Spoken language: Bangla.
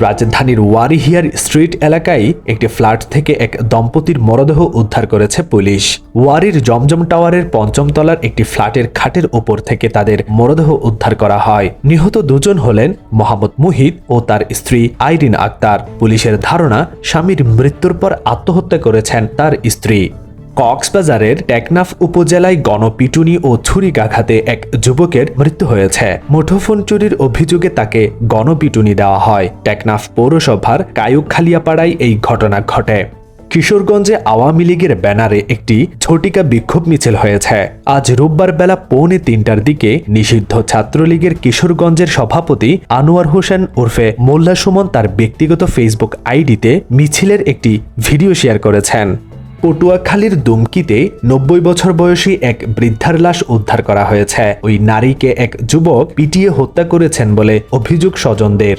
রাজধানীর ওয়ারিহিয়ার স্ট্রিট এলাকায় একটি ফ্ল্যাট থেকে এক দম্পতির মরদেহ উদ্ধার করেছে পুলিশ। ওয়ারির জমজম টাওয়ারের পঞ্চম তলার একটি ফ্ল্যাটের খাটের ওপর থেকে তাদের মরদেহ উদ্ধার করা হয়। নিহত দুজন হলেন মোহাম্মদ মুহিত ও তার স্ত্রী আইরিন আক্তার। পুলিশের ধারণা, স্বামীর মৃত্যুর পর আত্মহত্যা করেছেন তার স্ত্রী। কক্সবাজারের টেকনাফ উপজেলায় গণপিটুনি ও ছুরিকাঘাতে এক যুবকের মৃত্যু হয়েছে। মুঠোফোন চুরির অভিযোগে তাকে গণপিটুনি দেওয়া হয়। টেকনাফ পৌরসভার কায়ুখালিয়াপাড়ায় এই ঘটনা ঘটে। কিশোরগঞ্জে আওয়ামী লীগের ব্যানারে একটি ঝটিকা বিক্ষোভ মিছিল হয়েছে। আজ রোববার বেলা পৌনে তিনটার দিকে নিষিদ্ধ ছাত্রলীগের কিশোরগঞ্জের সভাপতি আনোয়ার হোসেন ওরফে মোল্লা সুমন তার ব্যক্তিগত ফেসবুক আইডিতে মিছিলের একটি ভিডিও শেয়ার করেছেন। পটুয়াখালীর দুমকিতে নব্বই বছর বয়সী এক বৃদ্ধার লাশ উদ্ধার করা হয়েছে। ওই নারীকে এক যুবক পিটিয়ে হত্যা করেছেন বলে অভিযোগ স্বজনদের।